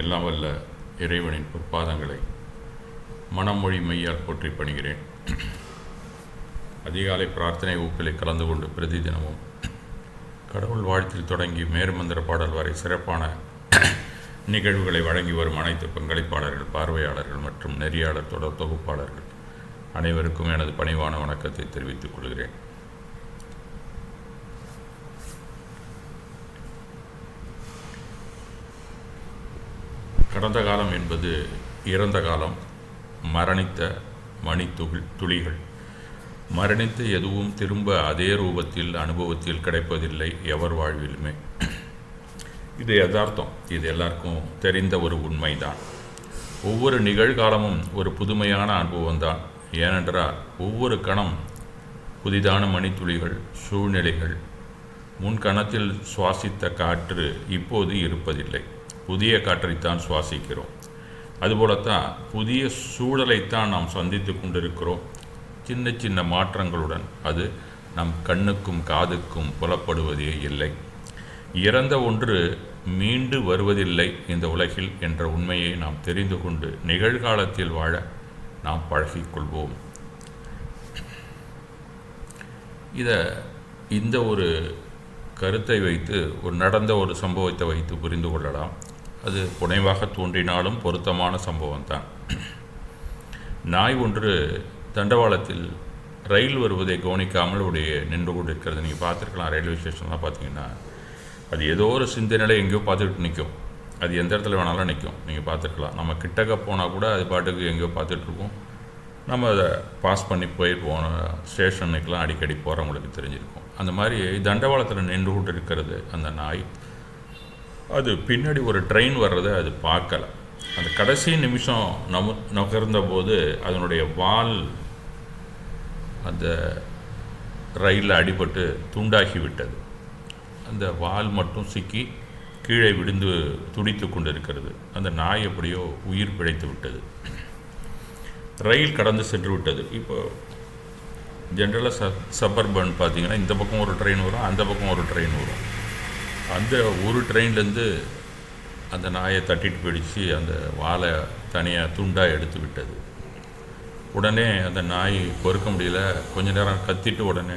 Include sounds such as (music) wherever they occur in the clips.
எல்லாம் வல்ல இறைவனின் பொற்பாதங்களை மனமொழி மெய்யால் போற்றி பணிகிறேன். அதிகாலை பிரார்த்தனை வகுப்பிலே கலந்து கொண்டு பிரதி தினமும் கடவுள் வாழ்த்தில் தொடங்கி மேருமந்திர பாடல் வரை சிறப்பான நிகழ்வுகளை வழங்கி வரும் அனைத்து பங்களிப்பாளர்கள் பார்வையாளர்கள் மற்றும் நெறியாளர் தொடர் தொகுப்பாளர்கள் அனைவருக்கும் எனது பணிவான வணக்கத்தை தெரிவித்துக் கொள்கிறேன். கடந்த காலம் என்பது இறந்த காலம் மரணித்த மணித்துகள் துளிகள். மரணித்து எதுவும் திரும்ப அதே ரூபத்தில் அனுபவத்தில் கிடைப்பதில்லை எவர் வாழ்விலுமே. இது யதார்த்தம். இது எல்லாருக்கும் தெரிந்த ஒரு உண்மைதான். ஒவ்வொரு நிகழ்காலமும் ஒரு புதுமையான அனுபவம்தான். ஏனென்றால் ஒவ்வொரு கணம் புதிதான மணித்துளிகள் சூழ்நிலைகள் முன் கணத்தில் சுவாசித்த காற்று இப்போது இருப்பதில்லை. புதிய காற்றைத்தான் சுவாசிக்கிறோம். அதுபோலத்தான் புதிய சூழலைத்தான் நாம் சந்தித்து கொண்டிருக்கிறோம். சின்ன சின்ன மாற்றங்களுடன் அது நம் கண்ணுக்கும் காதுக்கும் புலப்படுவதே இல்லை. இறந்த ஒன்று மீண்டு வருவதில்லை இந்த உலகில் என்ற உண்மையை நாம் தெரிந்து கொண்டு நிகழ்காலத்தில் வாழ நாம் பழகிக்கொள்வோம் இதை இந்த ஒரு கருத்தை வைத்து ஒரு நடந்த ஒரு சம்பவத்தை வைத்து புரிந்து கொள்ளலாம். அது புனைவாக தோன்றினாலும் பொருத்தமான சம்பவம் தான் நாய் ஒன்று தண்டவாளத்தில் ரயில் வருவதை கவனிக்காமல் உடைய நின்று கொண்டிருக்கிறது. நீங்கள் பார்த்துருக்கலாம் ரயில்வே ஸ்டேஷன்லாம் பார்த்தீங்கன்னா அது ஏதோ ஒரு சிந்தனையில் எங்கேயோ பார்த்துட்டு நிற்கும் அது எந்த இடத்துல வேணாலும் நிற்கும் நீங்கள் பார்த்துருக்கலாம். நம்ம கிட்டக்க போனால் கூட அது பாட்டுக்கு எங்கேயோ பார்த்துட்ருக்கோம் நம்ம அதை பாஸ் பண்ணி போயிருப்போம் ஸ்டேஷனுக்கெலாம் அடிக்கடி போகிறவங்களுக்கு தெரிஞ்சிருக்கும். அந்த மாதிரி தண்டவாளத்தில் நின்று கொண்டு இருக்கிறது அந்த நாய். அது பின்னாடி ஒரு ட்ரெயின் வர்றதை அது பார்க்கல. அந்த கடைசி நிமிஷம் நமு நகர்ந்த போது அதனுடைய வால் அந்த ரயிலில் அடிபட்டு துண்டாகி விட்டது அந்த வால் மட்டும் சிக்கி கீழே விழுந்து துடித்து கொண்டு இருக்கிறது அந்த நாய் எப்படியோ உயிர் பிழைத்து விட்டது. ரயில் கடந்து சென்று விட்டது. இப்போ ஜென்ரலாக ச சப்பர்பன் பார்த்தீங்கன்னா இந்த பக்கம் ஒரு ட்ரெயின் வரும் அந்த பக்கம் ஒரு ட்ரெயின் வரும். அந்த ஒரு ட்ரெயின்லேருந்து அந்த நாயை தட்டிட்டு போயிடுச்சு அந்த வாழை தனியாக துண்டாக எடுத்து விட்டது. உடனே அந்த நாய் பொறுக்க முடியல. கொஞ்ச நேரம் கத்திட்டு உடனே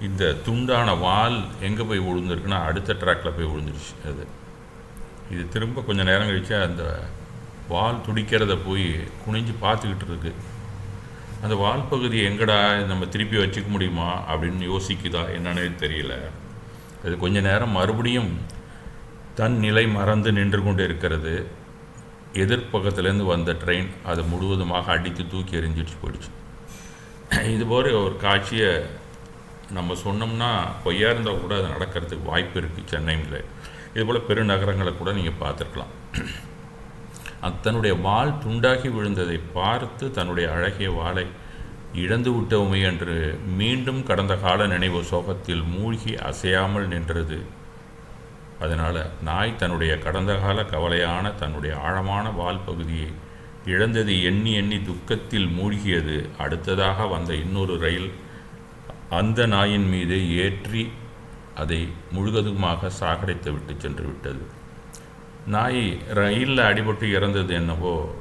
இந்த துண்டான வால் எங்கே போய் விழுந்துருக்குன்னா அடுத்த ட்ராக்கில் போய் விழுந்துருச்சு அது. இது திரும்ப கொஞ்சம் நேரம் கழிச்சு அந்த வால் துடிக்கிறத போய் குனிஞ்சு பார்த்துக்கிட்டு இருக்கு. அந்த வால் பகுதி எங்கடா நம்ம திருப்பி வச்சுக்க முடியுமா அப்படின்னு யோசிக்குதா என்னன்னே தெரியல. அது கொஞ்ச நேரம் மறுபடியும் தன் நிலை மறந்து நின்று கொண்டு இருக்கிறது எதிர்ப்பக்கத்துலேருந்து வந்த ட்ரெயின் அதை முழுவதுமாக அடித்து தூக்கி எறிஞ்சிடுச்சு போயிடுச்சு. இதுபோல் ஒரு காட்சியை நம்ம சொன்னோம்னா பொய்யா இருந்தால் கூட அது நடக்கிறதுக்கு வாய்ப்பு இருக்குது சென்னையில். இதுபோல் பெருநகரங்களை கூட நீங்கள் பார்த்துருக்கலாம். தன்னுடைய வால் துண்டாகி விழுந்ததை பார்த்து தன்னுடைய அழகிய வாளை இழந்து விட்டோமே என்று மீண்டும் கடந்த கால நினைவு சோகத்தில் மூழ்கி அசையாமல் நின்றது. அதனால் நாய் தன்னுடைய கடந்த கால கவலையான தன்னுடைய ஆழமான வால் பகுதியை இழந்தது எண்ணி எண்ணி துக்கத்தில் மூழ்கியது. அடுத்ததாக வந்த இன்னொரு ரயில் அந்த நாயின் மீது ஏற்றி அதை முழுவதுமாக சாகடைத்து விட்டு சென்று விட்டது. நாய் ரயிலில் அடிபட்டு இறந்தது என்னவோ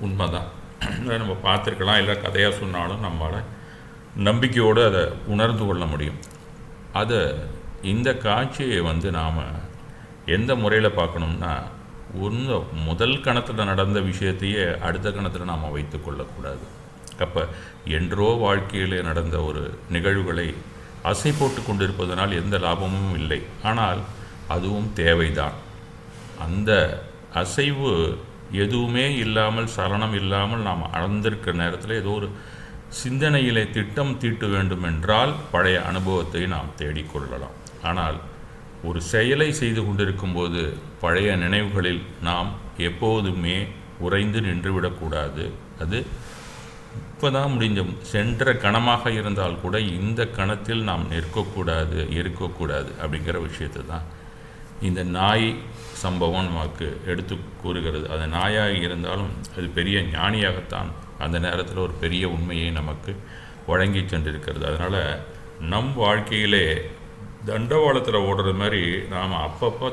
உண்மைதான். (clears throat) நம்ம பார்த்துருக்கலாம் இல்லை கதையாக சொன்னாலும் நம்மளால் நம்பிக்கையோடு அதை உணர்ந்து கொள்ள முடியும். அதை இந்த காட்சியை வந்து நாம் எந்த முறையில் பார்க்கணும்னா ஒன்று முதல் கணத்தில் நடந்த விஷயத்தையே அடுத்த கணத்தில் நாம் வைத்து கொள்ளக்கூடாது. அப்போ என்றோ வாழ்க்கையில் நடந்த ஒரு நிகழ்வுகளை அசை போட்டு கொண்டிருப்பதனால் எந்த லாபமும் இல்லை. ஆனால் அதுவும் தேவைதான். அந்த அசைவு எதுவுமே இல்லாமல் சலனம் இல்லாமல் நாம் அளந்திருக்கிற நேரத்தில் ஏதோ ஒரு சிந்தனையிலே திட்டம் தீட்ட வேண்டும் என்றால் பழைய அனுபவத்தை நாம் தேடிக்கொள்ளலாம் ஆனால் ஒரு செயலை செய்து கொண்டிருக்கும்போது பழைய நினைவுகளில் நாம் எப்போதுமே உறைந்து நின்றுவிடக்கூடாது அது இப்போ தான் முடிஞ்ச சென்ற கணமாக இருந்தால் கூட இந்த கணத்தில் நாம் நிற்கக்கூடாது இருக்கக்கூடாது அப்படிங்கிற விஷயத்தை தான் இந்த நாய் சம்பவம் நமக்கு எடுத்து கூறுகிறது. அது நாயாக இருந்தாலும் அது பெரிய ஞானியாகத்தான் அந்த நேரத்தில் ஒரு பெரிய உண்மையை நமக்கு வழங்கி சென்றிருக்கிறது. அதனால் நம் வாழ்க்கையிலே தண்டவாளத்தில் ஓடுற மாதிரி நாம் அப்பப்போ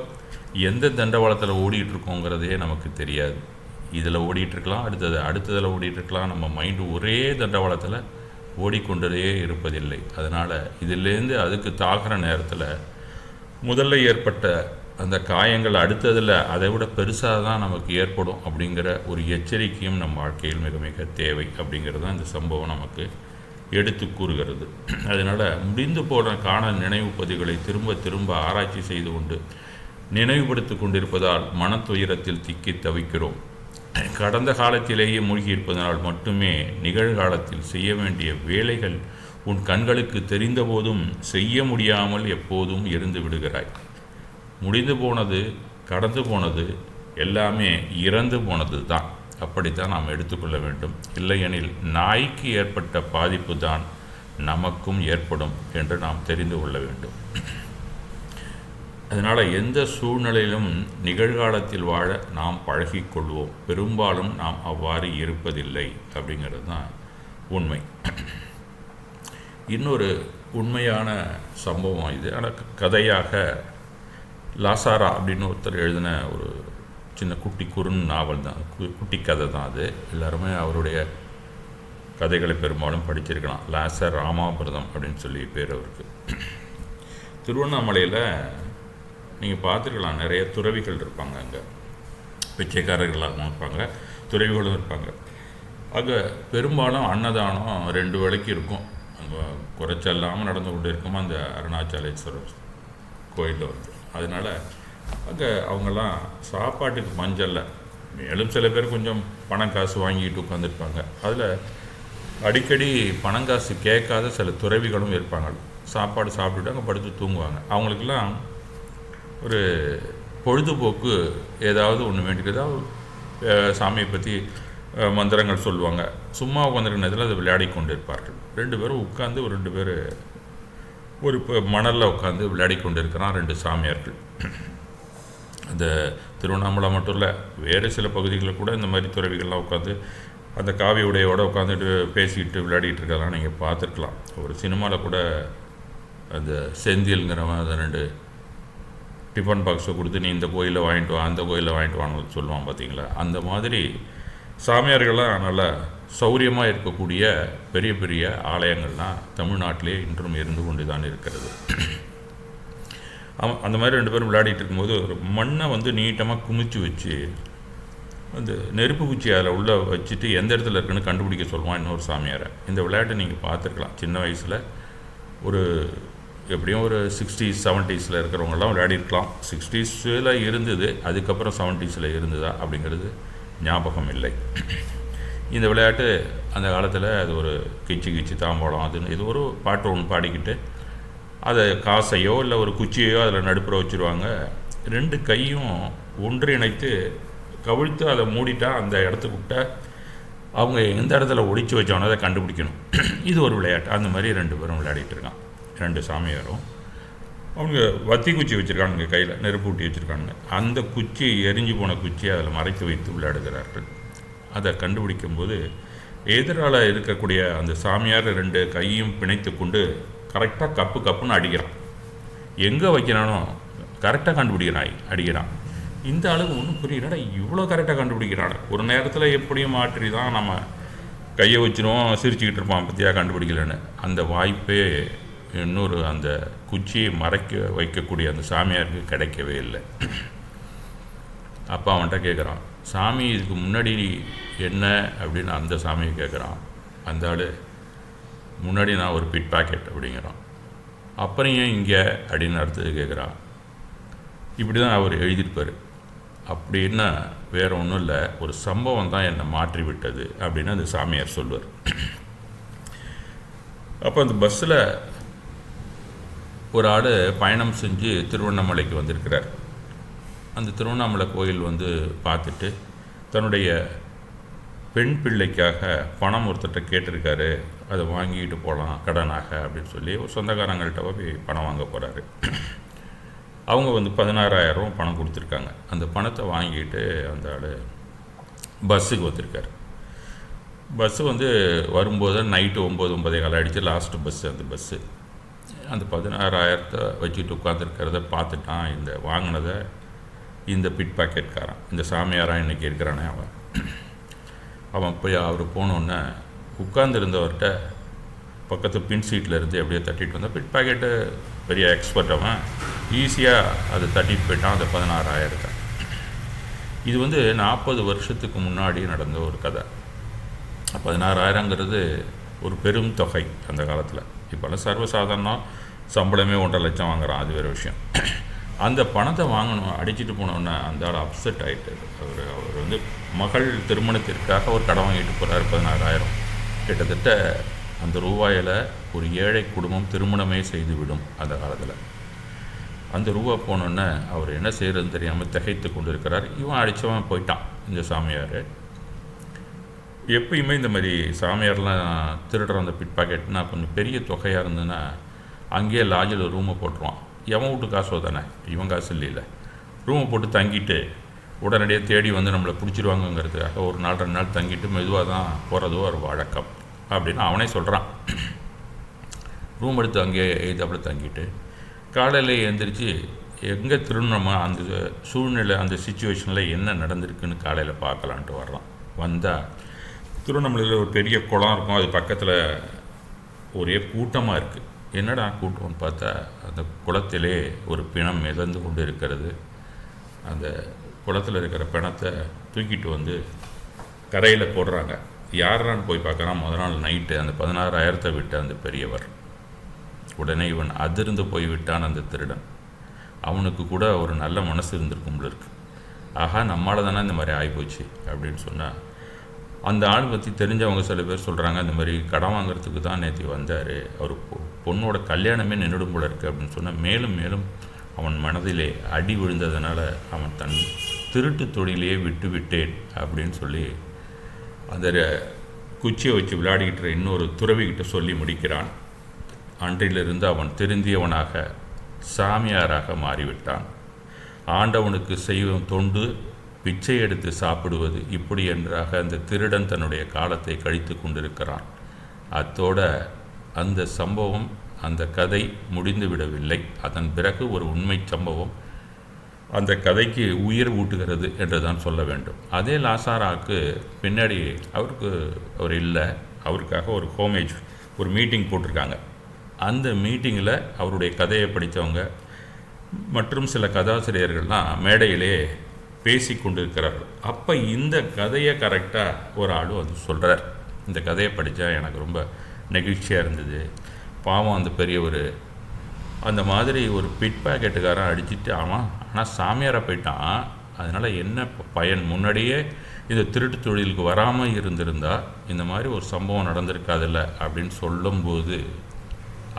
எந்த தண்டவாளத்தில் ஓடிட்டுருக்கோங்கிறதே நமக்கு தெரியாது. இதில் ஓடிட்டுருக்கலாம் அடுத்தது அடுத்ததில் ஓடிட்டுருக்கலாம். நம்ம மைண்டு ஒரே தண்டவாளத்தில் ஓடிக்கொண்டதே இருப்பதில்லை. அதனால் இதிலேருந்து அதுக்கு தாகிற நேரத்தில் முதல்ல ஏற்பட்ட அந்த காயங்கள் அடுத்ததில் அதை விட பெருசாக தான் நமக்கு ஏற்படும் அப்படிங்கிற ஒரு எச்சரிக்கையும் நம் வாழ்க்கையில் மிக மிக தேவை அப்படிங்கிறது தான் இந்த சம்பவம் நமக்கு எடுத்து கூறுகிறது. அதனால் முடிந்து போன காண நினைவு பதிவுகளை திரும்ப திரும்ப ஆராய்ச்சி செய்து கொண்டு நினைவுபடுத்தி கொண்டிருப்பதால் மனத்துயரத்தில் திக்கி தவிக்கிறோம். கடந்த காலத்திலேயே மூழ்கி இருப்பதனால் மட்டுமே நிகழ்காலத்தில் செய்ய வேண்டிய வேலைகள் உன் கண்களுக்கு தெரிந்தபோதும் செய்ய முடியாமல் எப்போதும் இருந்து விடுகிறாய். முடிந்து போனது கடந்து போனது எல்லாமே இறந்து போனது தான் அப்படித்தான் நாம் எடுத்துக்கொள்ள வேண்டும். இல்லையெனில் நாய்க்கு ஏற்பட்ட பாதிப்பு தான் நமக்கும் ஏற்படும் என்று நாம் தெரிந்து கொள்ள வேண்டும். அதனால் எந்த சூழ்நிலையிலும் நிகழ்காலத்தில் வாழ நாம் பழகிக்கொள்வோம் பெரும்பாலும் நாம் அவ்வாறு இருப்பதில்லை அப்படிங்கிறது தான் உண்மை. இன்னொரு உண்மையான சம்பவம் இது. ஆனால் கதையாக லாசாரா அப்படின்னு ஒருத்தர் எழுதின ஒரு சின்ன குட்டி குறுன் நாவல் தான். குட்டி கதை தான் அது. எல்லாருமே அவருடைய கதைகளை பெரும்பாலும் படிச்சிருக்கலாம். லாசர் ராமாபிரதம் அப்படின்னு சொல்லி பேர் அவருக்கு. திருவண்ணாமலையில் நீங்கள் பார்த்துருக்கலாம் நிறைய துறவிகள் இருப்பாங்க அங்கே. பிச்சைக்காரர்களாகவும் இருப்பாங்க துறவிகளும் இருப்பாங்க. அங்கே பெரும்பாலும் அன்னதானம் ரெண்டு வேளைக்கு இருக்கும். குறைச்சல்லாமல் நடந்து கொண்டு இருக்கும் அந்த அருணாச்சலேஸ்வரர் கோயிலில் வந்து. அதனால் அங்கே அவங்கெல்லாம் சாப்பாட்டுக்கு மஞ்சளில் மேலும் சில பேர் கொஞ்சம் பணம் காசு வாங்கிட்டு உட்காந்துருப்பாங்க அதில் அடிக்கடி பணம் காசு கேட்காத சில துறவிகளும் இருப்பாங்க சாப்பாடு சாப்பிட்டுட்டு அங்கே படுத்து தூங்குவாங்க. அவங்களுக்கெல்லாம் ஒரு பொழுதுபோக்கு ஏதாவது ஒன்று வேண்டியதாக சாமியை பற்றி மந்திரங்கள் சொல்லுவாங்க. சும்மா உட்காந்துருக்க நேரத்தில் அதை விளையாடி கொண்டிருப்பார்கள். ரெண்டு பேரும் உட்காந்து ஒரு ரெண்டு பேர் ஒரு இப்போ மணலில் உட்காந்து விளையாடி கொண்டு இருக்கிறான் ரெண்டு சாமியார்கள். அந்த திருவண்ணாமலை மட்டும் இல்லை வேறு சில பகுதிகளில் கூட இந்த மாதிரி துறவிகள்லாம் உட்காந்து அந்த காவி உடையோடு உட்காந்துட்டு பேசிக்கிட்டு விளையாடிட்டு இருக்கலாம் நீங்கள் பார்த்துருக்கலாம். ஒரு சினிமாவில் கூட அந்த செந்தில்ங்கிறவன் அந்த ரெண்டு டிஃபன் பாக்ஸை கொடுத்து நீ இந்த கோயிலில் வாங்கிட்டு வா அந்த கோயிலில் வாங்கிட்டு வான்னு சொல்லுவான் பார்த்தீங்களா அந்த மாதிரி சாமியார்கள்லாம் நல்ல சௌரியமாக இருக்கக்கூடிய பெரிய பெரிய ஆலயங்கள்லாம் தமிழ்நாட்டிலே இன்றும் இருந்து கொண்டு தான் இருக்கிறது அந்த மாதிரி ரெண்டு பேரும் விளையாடிட்டு இருக்கும்போது ஒரு மண்ணை வந்து நீட்டமாக குமிச்சு வச்சு அந்த நெருப்பு குச்சி அதில் உள்ளே வச்சுட்டு எந்த இடத்துல இருக்குன்னு கண்டுபிடிக்க சொல்லுவான் இன்னொரு சாமியாரை. இந்த விளையாட்டை நீங்கள் பார்த்துருக்கலாம். சின்ன வயசில் ஒரு எப்படியும் ஒரு சிக்ஸ்டீஸ் செவன்ட்டீஸில் இருக்கிறவங்கெல்லாம் விளையாடிருக்கலாம். சிக்ஸ்டீஸில் இருந்தது அதுக்கப்புறம் செவன்ட்டீஸில் இருந்ததா அப்படிங்கிறது ஞாபகம் இல்லை இந்த விளையாட்டு அந்த காலத்தில் அது ஒரு கிச்சு கிச்சு தாம்பாளம் அதுன்னு இது ஒரு பாட்டு ஒன்று பாடிக்கிட்டு அதை காசையோ இல்லை ஒரு குச்சியோ அதில் நடுப்புற வச்சுருவாங்க. ரெண்டு கையும் ஒன்றிணைத்து கவிழ்த்து அதை மூடிட்டா அந்த இடத்துக்கு விட்ட அவங்க எந்த இடத்துல ஒழிச்சு வச்சோன்னோ அதை கண்டுபிடிக்கணும். இது ஒரு விளையாட்டு. அந்த மாதிரி ரெண்டு பேரும் விளையாடிட்டு இருக்கான். ரெண்டு சாமியாரும். அவங்க வத்தி குச்சி வச்சுருக்கானுங்க கையில் நெருப்பு ஊட்டி வச்சுருக்கானுங்க. அந்த குச்சி எரிஞ்சு போன குச்சியை அதில் மறைத்து வைத்து விளையாடுகிறார்கள் அதை கண்டுபிடிக்கும்போது எதிரால் இருக்கக்கூடிய அந்த சாமியார் ரெண்டு கையும் பிணைத்து கொண்டு கரெக்டாக கப்பு கப்புன்னு அடிக்கிறான். எங்கே வைக்கிறானோ கரெக்டாக கண்டுபிடிக்கிறான் அடிக்கிறான். இந்த அளவு ஒன்றும் புரியலடா இவ்வளோ கரெக்டாக கண்டுபிடிக்கிறான். ஒரு நேரத்தில் எப்படியும் மாற்றி தான் நம்ம கையை வச்சிருவோம் சிரிச்சுக்கிட்டு இருப்பான் பற்றியாக கண்டுபிடிக்கலன்னு. அந்த வாய்ப்பே இன்னொரு அந்த குச்சியை மறைக்க வைக்கக்கூடிய அந்த சாமியாருக்கு கிடைக்கவே இல்லை. அப்பா அவன்கிட்ட கேட்குறான் சாமி இதுக்கு முன்னாடி என்ன? அப்படின்னு அந்த சாமியை கேட்குறான் அந்த ஆள் முன்னாடி நான் ஒரு பிட் பாக்கெட் அப்படிங்கிறான். அப்புறம் ஏன் இங்கே அப்படின்னு அடுத்தது கேட்குறான் இப்படி தான் அவர் எழுதியிருப்பார். அப்படின்னா வேறு ஒன்றும் இல்லை ஒரு சம்பவம் தான் என்னை மாற்றி விட்டது அப்படின்னு அந்த சாமியார் சொல்லுவார். அப்போ அந்த பஸ்ஸில் ஒரு ஆள் பயணம் செஞ்சு திருவண்ணாமலைக்கு வந்திருக்கிறார். அந்த திருவண்ணாமலை கோயில் வந்து பார்த்துட்டு தன்னுடைய பெண் பிள்ளைக்காக பணம் ஒருத்தர்கிட்ட கேட்டிருக்காரு அதை வாங்கிட்டு போகலாம் கடனாக அப்படின்னு சொல்லி ஒரு சொந்தக்காரங்கள்ட்ட போய் பணம் வாங்க போகிறாரு அவங்க வந்து பதினாறாயிரம் பணம் கொடுத்துருக்காங்க. அந்த பணத்தை வாங்கிட்டு அந்த ஆள் பஸ்ஸுக்கு வந்திருக்காரு. பஸ்ஸு வந்து வரும்போது நைட்டு ஒம்பது ஒம்பதே காலம் அடித்து லாஸ்ட்டு பஸ்ஸு அந்த பஸ்ஸு. அந்த பதினாறாயிரத்தை வச்சுட்டு உட்காந்துருக்கிறத பார்த்துட்டான் இந்த வாங்கினதை இந்த பிட் பாக்கெட்காரன் இந்த சாமியாராக இன்றைக்கி இருக்கிறானே அவன். அவன் போய் அவர் போனோன்னே உட்காந்துருந்தவர்கிட்ட பக்கத்து பின் சீட்டில் இருந்து எப்படியோ தட்டிட்டு வந்தால் பிட் பாக்கெட்டு பெரிய எக்ஸ்பர்ட் அவன். ஈஸியாக அதை தட்டிட்டு போயிட்டான் அந்த பதினாறாயிரத்தை. இது வந்து நாற்பது வருஷத்துக்கு முன்னாடி நடந்த ஒரு கதை. பதினாறாயிரங்கிறது ஒரு பெரும் தொகை அந்த காலத்தில். இப்போல்லாம் சர்வசாதாரணம் சம்பளமே ஒன்றரை லட்சம் வாங்குறான் அது வேறு விஷயம். அந்த பணத்தை வாங்கணும் அடிச்சிட்டு போனோன்னே அந்த ஆள் அப்செட் ஆகிட்டு அவர் அவர் வந்து மகள் திருமணத்திற்காக ஒரு கடன் வாங்கிட்டு போகிறார் பதினாறாயிரம். கிட்டத்தட்ட அந்த ரூபாயில் ஒரு ஏழை குடும்பம் திருமணமே செய்துவிடும் அந்த காலத்தில். அந்த ரூபா போனோன்னே அவர் என்ன செய்கிறதுன்னு தெரியாமல் திகைத்து கொண்டு இருக்கிறார் இவன் அடித்தவன் போயிட்டான் இந்த சாமியார். எப்பயுமே இந்த மாதிரி சாமியார்லாம் திருடுற அந்த பிட் பாக்கெட்னா கொஞ்சம் பெரிய தொகையாக இருந்ததுன்னா அங்கேயே லாஜில் ரூமை போட்டுருவான். எவன் வீட்டு காசோ தானே? இவன் காசு இல்லைல்ல ரூமை போட்டு தங்கிட்டு உடனடியாக தேடி வந்து நம்மளை பிடிச்சிருவாங்கங்கிறதுக்காக ஒரு நாள் ரெண்டு நாள் தங்கிட்டு மெதுவாக தான் போகிறதோ ஒரு வழக்கம் அப்படின்னு அவனே சொல்கிறான் ரூம் எடுத்து அங்கேயே எழுதாப்பில் தங்கிட்டு காலையில் எழுந்திரிச்சு எங்கே திருநமோ அந்த சூழ்நிலை அந்த சுச்சுவேஷனில் என்ன நடந்திருக்குன்னு காலையில் பார்க்கலான்ட்டு வர்றான். வந்தால் திருவண்ணாமலையில் ஒரு பெரிய குளம் இருக்கும். அது பக்கத்தில் ஒரே கூட்டமாக இருக்குது என்னடா கூட்டம்னு பார்த்தா அந்த குளத்திலே ஒரு பிணம் மிதந்து கொண்டு இருக்கிறது. அந்த குளத்தில் இருக்கிற பிணத்தை தூக்கிட்டு வந்து கரையில் போடுறாங்க. யாரான்னு போய் பார்க்குறான் முதல் நாள் நைட்டு அந்த பதினாறாயிரத்தை விட்ட அந்த பெரியவர். உடனே இவன் அதிர்ந்து போய் விட்டான் அந்த திருடன். அவனுக்கு கூட ஒரு நல்ல மனசு இருந்திருக்கும் இருக்கு. ஆஹா நம்மளால் தானே இந்த மாதிரி ஆகிப்போச்சு அப்படின்னு சொன்னால் அந்த ஆள் பற்றி தெரிஞ்சவங்க சில பேர் சொல்கிறாங்க அந்த மாதிரி கடன் வாங்குறதுக்கு தான் நேற்று வந்தார். அவர் பொண்ணோட கல்யாணமே நின்றுடும் போல இருக்குது அப்படின்னு சொன்னால் மேலும் மேலும் அவன் மனதிலே அடி விழுந்ததுனால அவன் தன் திருட்டு தொழிலையே விட்டு விட்டேன் அப்படின்னு சொல்லி அந்த குச்சியை வச்சு விளையாடிக்கிட்டு இன்னொரு துறவிக்கிட்ட சொல்லி முடிக்கிறான். அன்றிலிருந்து அவன் திருந்தியவனாக சாமியாராக மாறிவிட்டான். ஆண்டவனுக்கு செய்யும் தொண்டு பிச்சை எடுத்து சாப்பிடுவது இப்படி என்றாக அந்த திருடன் தன்னுடைய காலத்தை கழித்து கொண்டிருக்கிறான். அத்தோட அந்த சம்பவம் அந்த கதை முடிந்து விடவில்லை. அதன் பிறகு ஒரு உண்மை சம்பவம் அந்த கதைக்கு உயிர் ஊட்டுகிறது என்று தான் சொல்ல வேண்டும். அதே லாசாராவுக்கு பின்னாடி அவருக்கு அவர் இல்லை. அவருக்காக ஒரு ஹோமேஜ் ஒரு மீட்டிங் போட்டிருக்காங்க. அந்த மீட்டிங்கில் அவருடைய கதையை படித்தவங்க மற்றும் சில கதாசிரியர்கள்லாம் மேடையிலே பேசி கொண்டிருக்கிறார்கள் அப்போ இந்த கதையை கரெக்டாக ஒரு ஆள் வந்து சொல்கிறார் இந்த கதையை படித்தா எனக்கு ரொம்ப நெகிழ்ச்சியாக இருந்தது. பாவம் அந்த பெரிய ஒரு அந்த மாதிரி ஒரு பிட் பேக்கெட்டுக்காரன் அடிச்சுட்டு ஆமாம் ஆனால் சாமியாராக போயிட்டான். அதனால் என்ன பயன்? முன்னாடியே இந்த திருட்டு தொழிலுக்கு வராமல் இருந்திருந்தால் இந்த மாதிரி ஒரு சம்பவம் நடந்திருக்காதில்ல அப்படின்னு சொல்லும்போது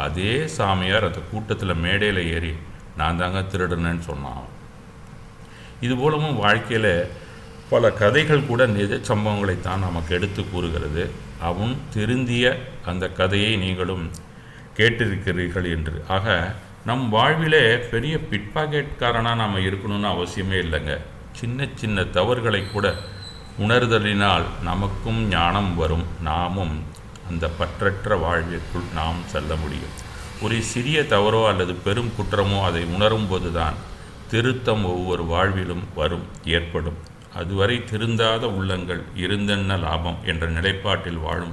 அதே சாமியார் அந்த கூட்டத்தில் மேடையில் ஏறி நான் தாங்க திருடுனேன்னு சொன்னான். இது போலவும் வாழ்க்கையில் பல கதைகள் கூட நிஜ சம்பவங்களைத்தான் நமக்கு எடுத்து கூறுகிறது. அவன் திருந்திய அந்த கதையை நீங்களும் கேட்டிருக்கிறீர்கள் என்று. ஆக நம் வாழ்விலே பெரிய பிட்பாக்கெட்காரனாக நாம் இருக்கணும்னு அவசியமே இல்லைங்க. சின்ன சின்ன தவறுகளை கூட உணர்தலினால் நமக்கும் ஞானம் வரும். நாமும் அந்த பற்றற்ற வாழ்விற்குள் நாம் செல்ல முடியும். ஒரு சிறிய தவறோ அல்லது பெரும் குற்றமோ அதை உணரும் போதுதான் திருத்தம் ஒவ்வொரு வாழ்விலும் வரும் ஏற்படும். அதுவரை திருந்தாத உள்ளங்கள் இருந்தென்ன லாபம் என்ற நிலைப்பாட்டில் வாழும்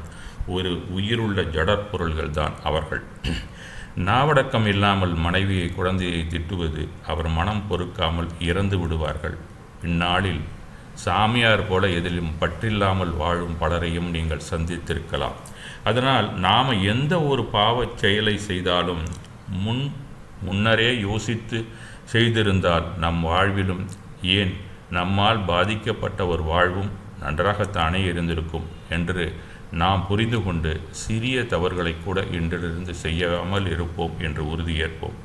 ஒரு உயிருள்ள ஜடற்பொருள்கள் தான் அவர்கள். நாவடக்கம் இல்லாமல் மனைவியை குழந்தையை திட்டுவது அவர் மனம் பொறுக்காமல் இறந்து விடுவார்கள். இந்நாளில் சாமியார் போல எதிலும் பற்றில்லாமல் வாழும் பலரையும் நீங்கள் சந்தித்திருக்கலாம். அதனால் நாம் எந்த ஒரு பாவச் செயலை செய்தாலும் முன் முன்னரே யோசித்து செய்திருந்தால் நம் வாழ்விலும். ஏன்? நம்மால் பாதிக்கப்பட்ட ஒரு வாழ்வும் நன்றாகத்தானே இருந்திருக்கும் என்று நாம் புரிந்து கொண்டு சிறிய தவறுகளை கூட இன்றிலிருந்து செய்யாமல் இருப்போம் என்று உறுதியேற்போம்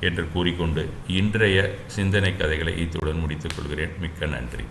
என்று கூறிக்கொண்டு இன்றைய சிந்தனை கதைகளை இத்துடன் முடித்துக் கொள்கிறேன். மிக்க நன்றி.